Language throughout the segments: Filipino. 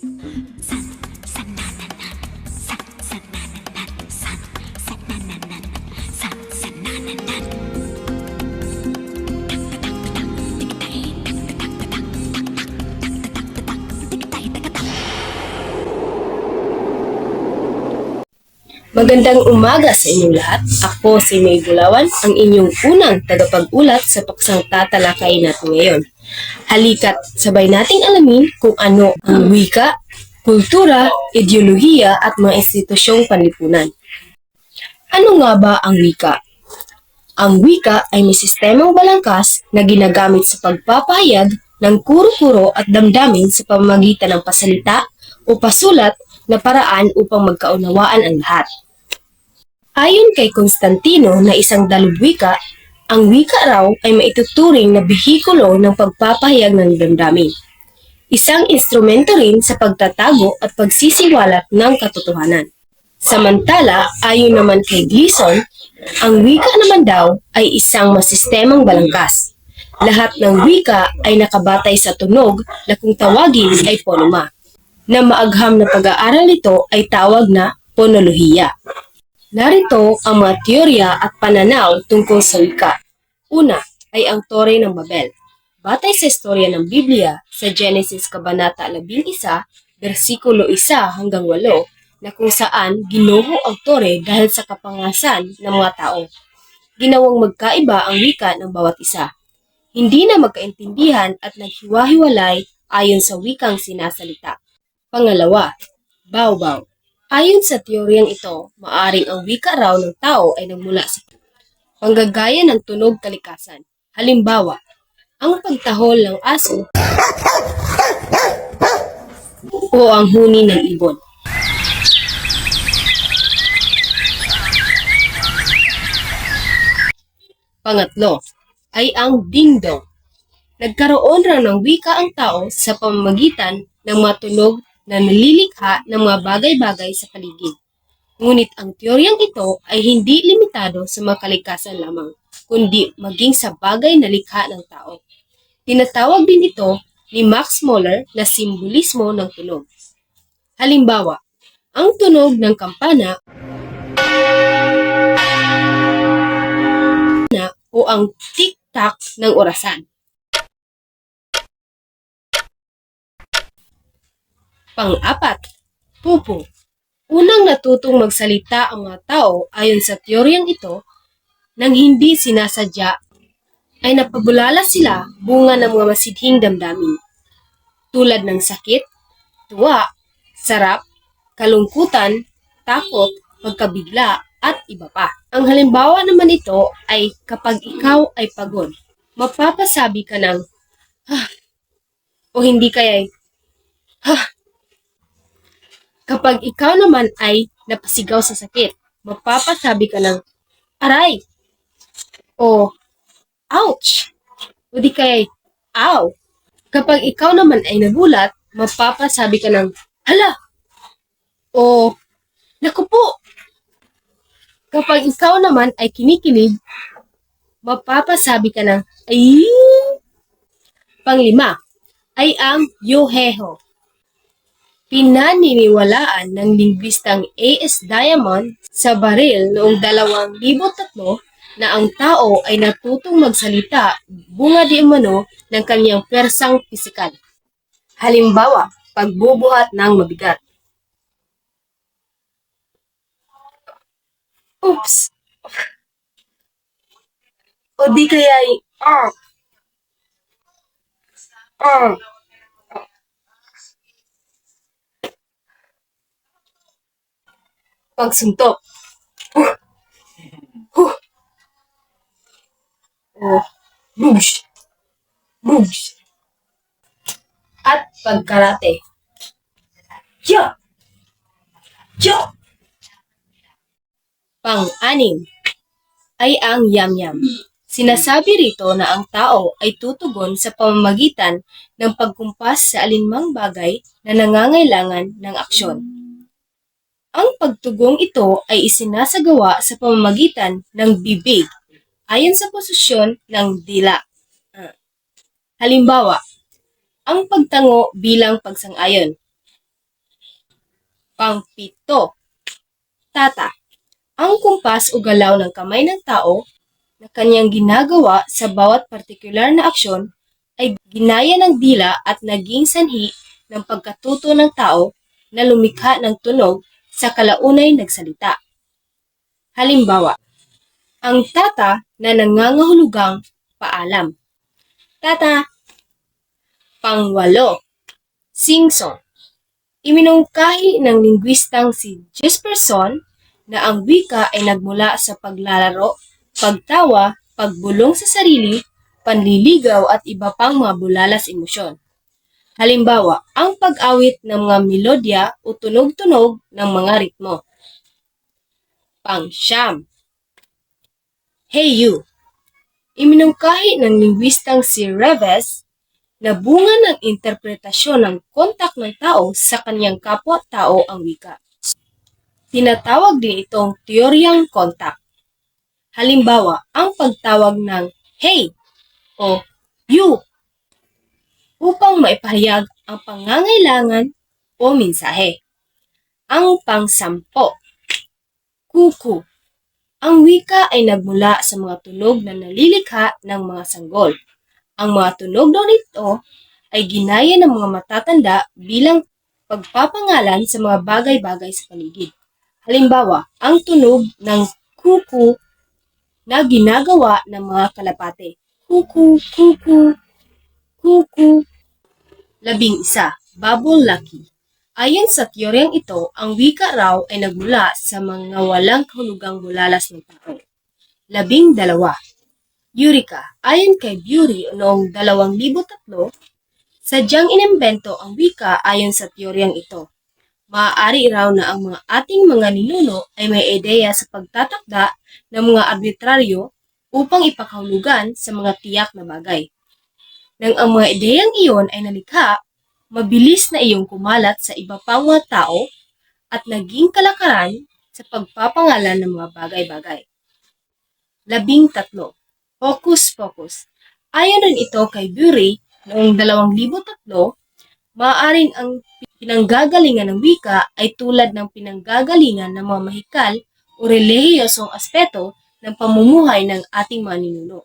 Magandang umaga sa inyong lahat. Ako si May Bulawan, ang inyong unang tagapag-ulat sa paksang tatalakay natin ngayon. Halika't sabay nating alamin kung ano ang wika, kultura, ideolohiya at mga institusyong panlipunan. Ano nga ba ang wika? Ang wika ay may sistemang balangkas na ginagamit sa pagpapahayag ng kuro-kuro at damdamin sa pamamagitan ng pasalita o pasulat na paraan upang magkaunawaan ang lahat. Ayon kay Constantino na isang dalubwika, ang wika raw ay maituturing na behikulo ng pagpapahayag ng damdamin. Isang instrumento rin sa pagtatago at pagsisiwalat ng katotohanan. Samantala, ayon naman kay Gleason, ang wika naman daw ay isang masistemang balangkas. Lahat ng wika ay nakabatay sa tunog na kung tawagin ay ponoma na maagham na pag-aaral nito ay tawag na ponolohiya. Narito ang mga teorya at pananaw tungkol sa wika. Una ay ang Tore ng Babel. Batay sa istorya ng Biblia sa Genesis Kabanata 11, versikulo 1 hanggang 8, na kung saan ginuho ang Tore dahil sa kapangasan ng mga tao. Ginawang magkaiba ang wika ng bawat isa. Hindi na magkaintindihan at naghiwa-hiwalay ayon sa wikang sinasalita. Pangalawa, Baw-baw. Ayon sa teoryang ito, maaring ang wika raw ng tao ay nagmula sa panggagaya ng tunog kalikasan. Halimbawa, ang pagtahol ng aso o ang huni ng ibon. Pangatlo, ay ang dingdong. Nagkaroon raw ng wika ang tao sa pamamagitan ng mga tunog na nalilikha ng mga bagay-bagay sa paligid. Ngunit ang teoryang ito ay hindi limitado sa mga kalikasan lamang, kundi maging sa bagay na likha ng tao. Tinatawag din ito ni Max Muller na simbolismo ng tunog. Halimbawa, ang tunog ng kampana na o ang tik-tak ng orasan. Pang-apat, pupo. Unang natutong magsalita ang mga tao ayon sa teoryang ito nang hindi sinasadya ay napabulala sila bunga ng mga masidhing damdamin tulad ng sakit, tuwa, sarap, kalungkutan, takot, pagkabigla, at iba pa. Ang halimbawa naman ito ay kapag ikaw ay pagod, mapapasabi ka ng, ha, o hindi kaya ha, Kapag ikaw naman ay napasigaw sa sakit, mapapasabi ka ng aray o ouch o di kaya ow. Kapag ikaw naman ay nagulat, mapapasabi ka ng hala o naku po. Kapag ikaw naman ay kinikilig, mapapasabi ka ng ay. Panglima ay ang yoheho pinaniniwalaan ng lingbistang A.S. Diamond sa baril noong 2003 na ang tao ay natutong magsalita bunga di umano ng kanyang persang pisikal. Halimbawa, pagbubuhat ng mabigat. Oops! O di kaya ay, ah, ah, pagsuntok. Oh. Bugs. Bugs. At pagkarate. Ya! Ya! Pang-anim ay ang yam-yam. Sinasabi rito na ang tao ay tutugon sa pamamagitan ng pagkumpas sa alinmang bagay na nangangailangan ng aksyon. Ang pagtugong ito ay isinasagawa sa pamamagitan ng bibig ayon sa posisyon ng dila. Halimbawa, ang pagtango bilang pagsang-ayon. Pangpito. Tata. Ang kumpas o galaw ng kamay ng tao na kanyang ginagawa sa bawat partikular na aksyon ay ginaya ng dila at naging sanhi ng pagkatuto ng tao na lumikha ng tunog sa kalaunay nagsalita. Halimbawa, ang tata na nangangahulugang paalam. Tata. Pangwalo. Sing-song. Iminungkahi ng lingwistang si Jesperson na ang wika ay nagmula sa paglalaro, pagtawa, pagbulong sa sarili, panliligaw at iba pang mga bulalas emosyon. Halimbawa, ang pag-awit ng mga melodya o tunog-tunog ng mga ritmo. Pangsyam. Hey you! Iminungkahi ng lingwistang si Reves na bunga ng interpretasyon ng kontak ng tao sa kanyang kapwa-tao ang wika. Tinatawag din itong teoryang kontak. Halimbawa, ang pagtawag ng hey o you upang maipahayag ang pangangailangan o mensahe. Ang pangsampo, kuku. Ang wika ay nagmula sa mga tunog na nalilikha ng mga sanggol. Ang mga tunog daw nito ay ginaya ng mga matatanda bilang pagpapangalan sa mga bagay-bagay sa paligid. Halimbawa, ang tunog ng kuku na ginagawa ng mga kalapate. Kuku, kuku, kuku. Labing isa, bubble lucky. Ayon sa teoryang ito, ang wika raw ay nagmula sa mga walang kahulugang bulalas ng tao. Labing dalawa, Eureka. Ayon kay Bury noong 2003, sadyang inimbento ang wika ayon sa teoryang ito. Maaari raw na ang mga ating mga ninuno ay may ideya sa pagtatakda ng mga arbitraryo upang ipakahulugan sa mga tiyak na bagay. Nang ang mga ideyang iyon ay nalikha, mabilis na iyong kumalat sa iba pang mga tao at naging kalakaran sa pagpapangalan ng mga bagay-bagay. Labing tatlo, Hocus Pocus. Ayon rin ito kay Bury noong 2003, maaaring ang pinanggagalingan ng wika ay tulad ng pinanggagalingan ng mga mahikal o relihiyosong aspeto ng pamumuhay ng ating mga ninuno.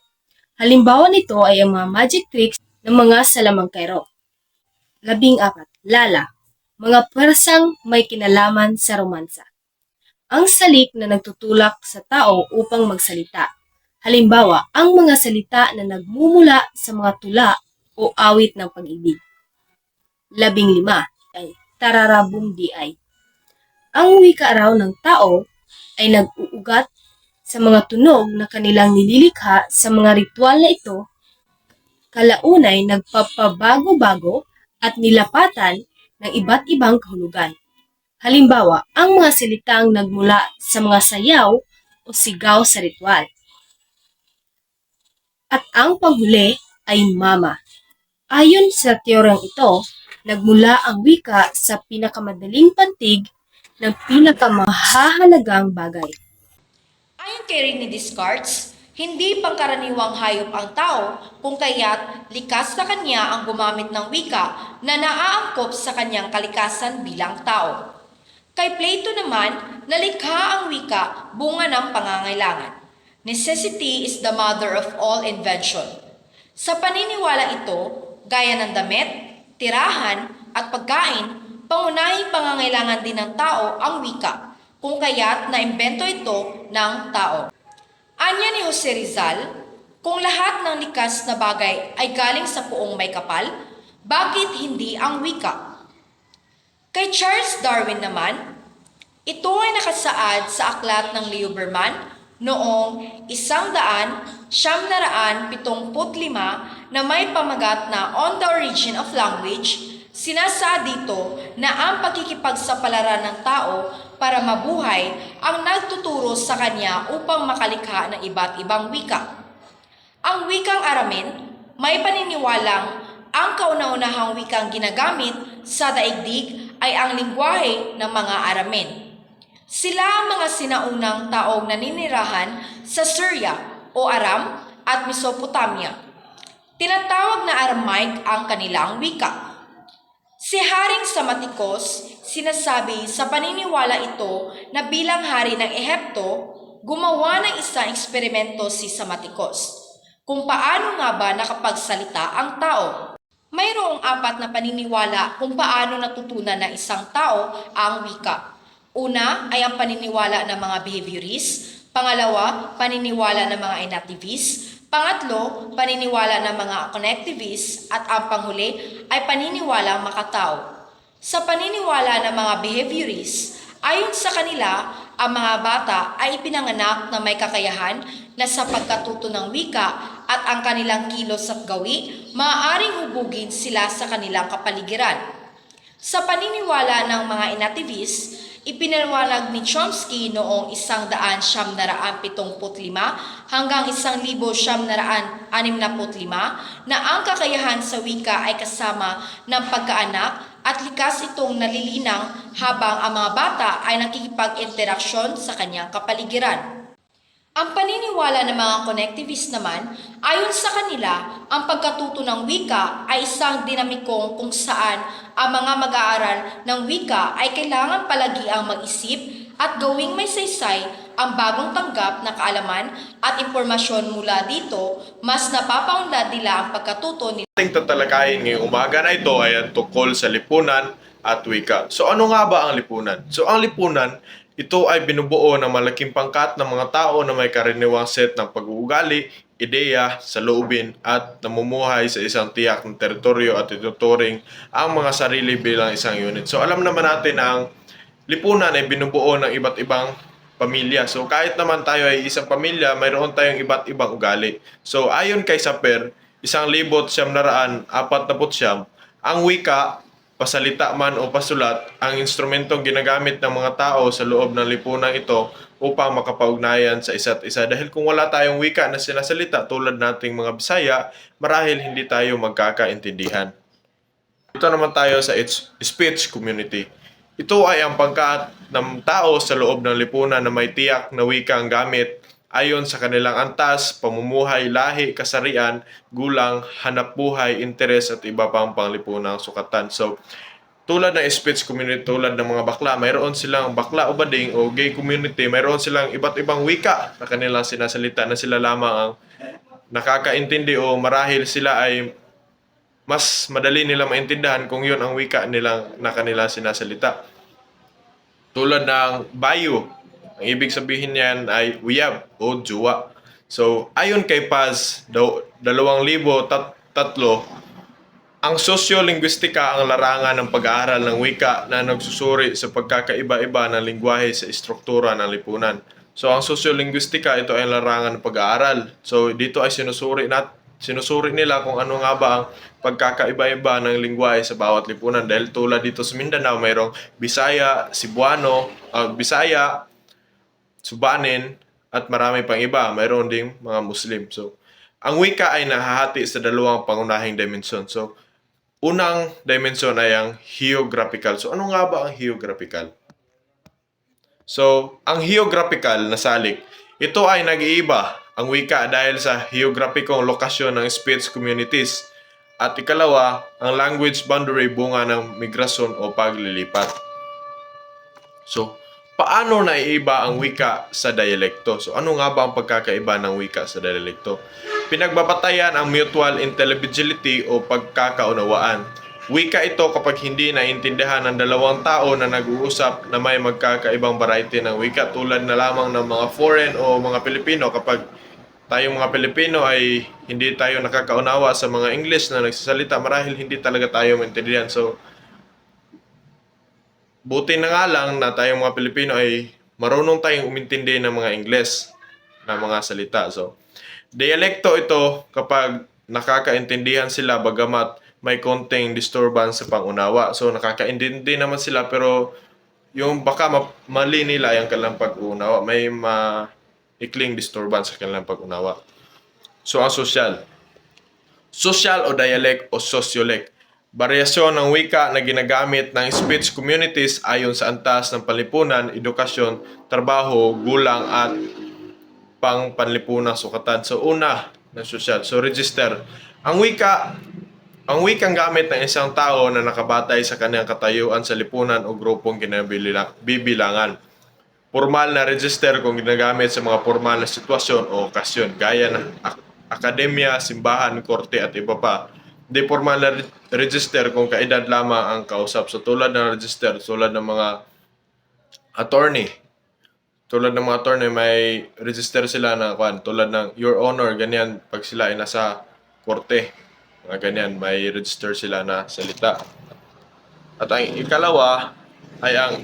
Halimbawa nito ay ang mga magic tricks ng mga salamangkero. Labing apat, Lala. Mga pwersang may kinalaman sa romansa. Ang salik na nagtutulak sa tao upang magsalita. Halimbawa, ang mga salita na nagmumula sa mga tula o awit ng pag-ibig. Labing lima, ay tararabong di ay. Ang wika raw ng tao ay nag-uugat sa mga tunog na kanilang nililikha sa mga ritual na ito, kalaunay nagpapabago-bago at nilapatan ng iba't ibang kahulugan. Halimbawa, ang mga salitang nagmula sa mga sayaw o sigaw sa ritual. At ang panghuli ay mama. Ayon sa teoryang ito, nagmula ang wika sa pinakamadaling pantig ng pinakamahahalagang bagay. Ayon kay Rene Descartes, hindi pangkaraniwang hayop ang tao kung kaya't likas sa kanya ang gumamit ng wika na naaangkop sa kanyang kalikasan bilang tao. Kay Plato naman, nalikha ang wika bunga ng pangangailangan. Necessity is the mother of all invention. Sa paniniwala ito, gaya ng damit, tirahan, at pagkain, pangunahing pangangailangan din ng tao ang wika, kung kaya't naimbento ito ng tao. Anya ni Jose Rizal, kung lahat ng likas na bagay ay galing sa puong may kapal, bakit hindi ang wika? Kay Charles Darwin naman, ito ay nakasaad sa aklat ng Lieberman noong isang daan siyam na raan pitongput lima na may pamagat na On the Origin of Language, sinasaad dito na ang pakikipagsapalaran ng tao para mabuhay ang nagtuturo sa kanya upang makalikha ng iba't ibang wika. Ang wikang Aramin may paniniwalang ang kauna-unahang wikang ginagamit sa daigdig ay ang lingwahe ng mga Aramin. Sila ang mga sinaunang taong naninirahan sa Syria o Aram at Mesopotamia. Tinatawag na Aramaic ang kanilang wika. Si Haring Samatikos, sinasabi sa paniniwala ito na bilang hari ng Ehipto, gumawa ng isang eksperimento si Samatikos. Kung paano nga ba nakapagsalita ang tao. Mayroong apat na paniniwala kung paano natutunan ng isang tao ang wika. Una ay ang paniniwala ng mga behaviorists, pangalawa, paniniwala ng mga inactivists, pangatlo, paniniwala ng mga connectivists, at ang panghuli ay paniniwala makatao. Sa paniniwala ng mga behaviorists, ayon sa kanila, ang mga bata ay ipinanganak na may kakayahan na sa pagkatuto ng wika at ang kanilang kilos at gawi, maaaring hubugin sila sa kanilang kapaligiran. Sa paniniwala ng mga inativists, ipinaliwanag ni Chomsky noong isang daan siyam na raan pitongput lima hanggang isang libo siyam na raan anim na put lima na ang kakayahan sa wika ay kasama ng pagkaanak at likas itong nalilinang habang ang mga bata ay nakikipag-interaksyon sa kanyang kapaligiran. Ang paniniwala ng mga connectivist naman, ayon sa kanila, ang pagkatuto ng wika ay isang dinamikong kung saan ang mga mag-aaral ng wika ay kailangan palagi ang mag-isip at gawing may saysay ang bagong tanggap na kaalaman at impormasyon mula dito, mas napapaunlad nila ang pagkatuto nila ating tatalakayin ngayong umaga na ito ay ang tungkol sa lipunan at wika. So ano nga ba ang lipunan? So ang lipunan, ito ay binubuo ng malaking pangkat ng mga tao na may karaniwang set ng pag-uugali, ideya, saloobin at namumuhay sa isang tiyak na teritoryo at ituturing ang mga sarili bilang isang unit. So alam naman natin na ang lipunan ay binubuo ng iba't ibang pamilya. So kahit naman tayo ay isang pamilya, mayroon tayong iba't ibang ugali. So ayon kay Saper, isang libot siyam na raan, apat na siyam, ang wika, pasalita man o pasulat, ang instrumentong ginagamit ng mga tao sa loob ng lipunan ito upang makapag-ugnayan sa isa't isa. Dahil kung wala tayong wika na sinasalita tulad nating mga Bisaya, marahil hindi tayo magkakaintindihan. Ito naman tayo sa speech community. Ito ay ang pangkat ng tao sa loob ng lipunan na may tiyak na wika ang gamit ayon sa kanilang antas, pamumuhay, lahi, kasarian, gulang, hanap buhay, interes at iba pang panglipunang sukatan. So, tulad ng speech community, tulad ng mga bakla, mayroon silang bakla o bading o gay community, mayroon silang iba't ibang wika na kanilang sinasalita na sila lamang ang nakakaintindi o marahil sila ay mas madali nila maintindihan kung yun ang wika nilang na kanila sinasalita. Tulad ng bayo, ang ibig sabihin niyan ay uyab o juwa. So, ayon kay Paz, daw, dalawang libo tat, tatlo, ang sosyolinguistika ang larangan ng pag-aaral ng wika na nagsusuri sa pagkakaiba-iba ng lingwahe sa istruktura ng lipunan. So, ang sosyolinguistika, ito ay larangan ng pag-aaral. So, dito ay sinusuri nat sinusuri nila kung ano nga ba ang pagkakaiba-iba ng lingwahe sa bawat lipunan. Dahil tulad dito sa Mindanao, mayroong Bisaya, Cebuano, ah, Bisaya, Subanen, at marami pang iba. Mayroon ding mga Muslim. So, ang wika ay nahahati sa dalawang pangunahing dimensyon. So, unang dimensyon ay ang geographical. So, ano nga ba ang geographical? So, ang geographical na salik, ito ay nag-iiba ang wika dahil sa geographicong lokasyon ng speech communities. At ikalawa, ang language boundary bunga ng migrasyon o paglilipat. So, paano naiiba ang wika sa dialekto? So, ano nga ba ang pagkakaiba ng wika sa dialekto? Pinagbabatayan ang mutual intelligibility o pagkakaunawaan. Wika ito kapag hindi naintindihan ng dalawang tao na nag-uusap na may magkakaibang variety ng wika tulad na lamang ng mga foreign o mga Pilipino kapag tayong mga Pilipino ay hindi tayo nakakaunawa sa mga English na nagsasalita marahil hindi talaga tayo maintindihan. So, buti na nga lang na tayong mga Pilipino ay marunong tayong umintindi ng mga Ingles na mga salita. So, dialekto ito kapag nakakaintindihan sila bagamat may konting disturbance sa pangunawa. So, nakakaintindi naman sila pero yung baka ma- mali nila yung kanilang pag-unawa. May maikling disturbance sa kanilang pag-unawa. So, ang social. Social o dialect o sociolect. Variasyon ng wika na ginagamit ng speech communities ayon sa antas ng panlipunan, edukasyon, trabaho, gulang at pang panlipunang sukatan. So una, ng social. So register. Ang wika Ang wikang gamit ng isang tao na nakabatay sa kanyang katayuan sa lipunan o grupong kinabibilangan. Formal na register kung ginagamit sa mga formal na sitwasyon o okasyon gaya ng ak- akademya, simbahan, korte at iba pa. Di formal na re- register kung kaedad lamang ang kausap. So tulad ng register, tulad ng mga attorney. Tulad ng mga attorney, may register sila na kwan, tulad ng Your Honor, ganyan, pag sila ay nasa korte, mga ganyan, may register sila na salita. At ang ikalawa ay ang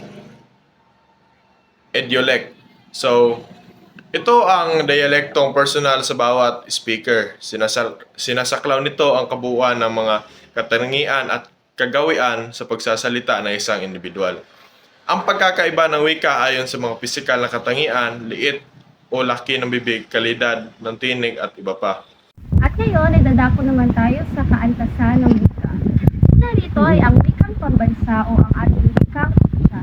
idiolect. So, ito ang dialektong personal sa bawat speaker. Sinasal, sinasaklaw nito ang kabuuan ng mga katangian at kagawian sa pagsasalita ng isang individual. Ang pagkakaiba ng wika ayon sa mga pisikal na katangian, liit o laki ng bibig, kalidad ng tinig at iba pa. At ngayon, ay dadako naman tayo sa kaantasan ng wika. Una rito ay ang wikang pambansa o ang ating wikang wika.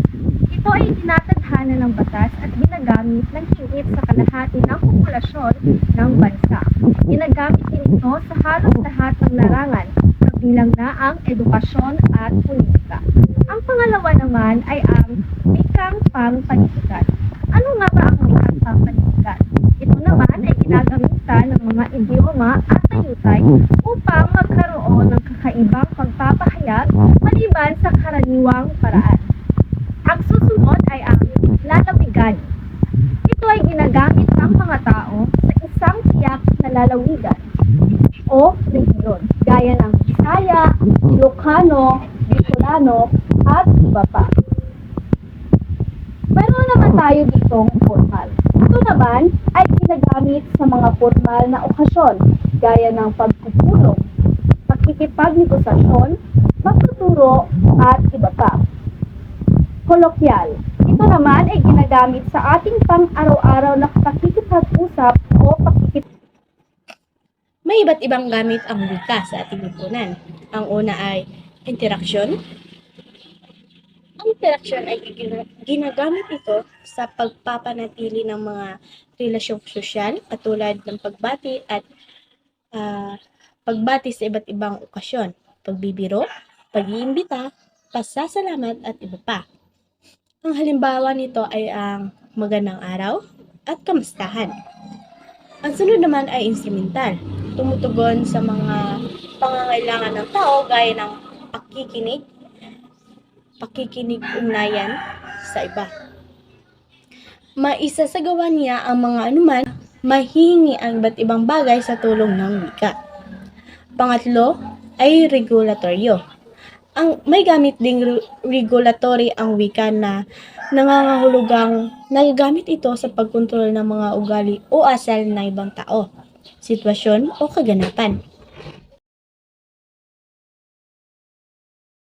Ito ay tinatadhana ng batas at ginagamit ng hingit sa kalahati ng populasyon ng bansa. Ginagamit din ito sa halos lahat ng larangan, kabilang na ang edukasyon at politika. Ang pangalawa naman ay ang wikang pangpanitikan. Ano nga ba ang wikang pangpanitikan? Ito naman ay ginagamitan ng mga idioma at tayutay upang magkaroon ng kakaibang pagpapahayag maliban sa karaniwang paraan. Ang susunod ay ang lalawigan. Ito ay ginagamit ng mga tao sa isang tiyak na lalawigan o rehiyon, gaya ng Bisaya, Ilocano, Bicolano, at iba pa. Meron naman tayo ditong formal. Ito naman ay ginagamit sa mga formal na okasyon, gaya ng pagpupulong, pakikipagnegosasyon, pagtuturo, at iba pa. Kolokyal. Ito naman ay ginagamit sa ating pang-araw-araw na pakikipag-usap o pakikip Iba't ibang gamit ang wika sa ating lipunan. Ang una ay interaksyon. Ang interaksyon ay gina- ginagamit ito sa pagpapanatili ng mga relasyong sosyal katulad ng pagbati at ah, pagbati sa iba't ibang okasyon, pagbibiro, pag-iimbita, pasasalamat at iba pa. Ang halimbawa nito ay ang magandang araw at kamustahan. Ang sunod naman ay instrumental. Tumutugon sa mga pangangailangan ng tao gaya ng pakikinig, pakikinig ugnayan sa iba. Maisasagawa niya ang mga anuman, mahihingi ang iba't ibang bagay sa tulong ng wika. Pangatlo ay regulatoryo. Ang may gamit ding re- regulatory ang wika na nangangahulugang nagagamit ito sa pagkontrol ng mga ugali o asal ng ibang tao, sitwasyon o kaganapan.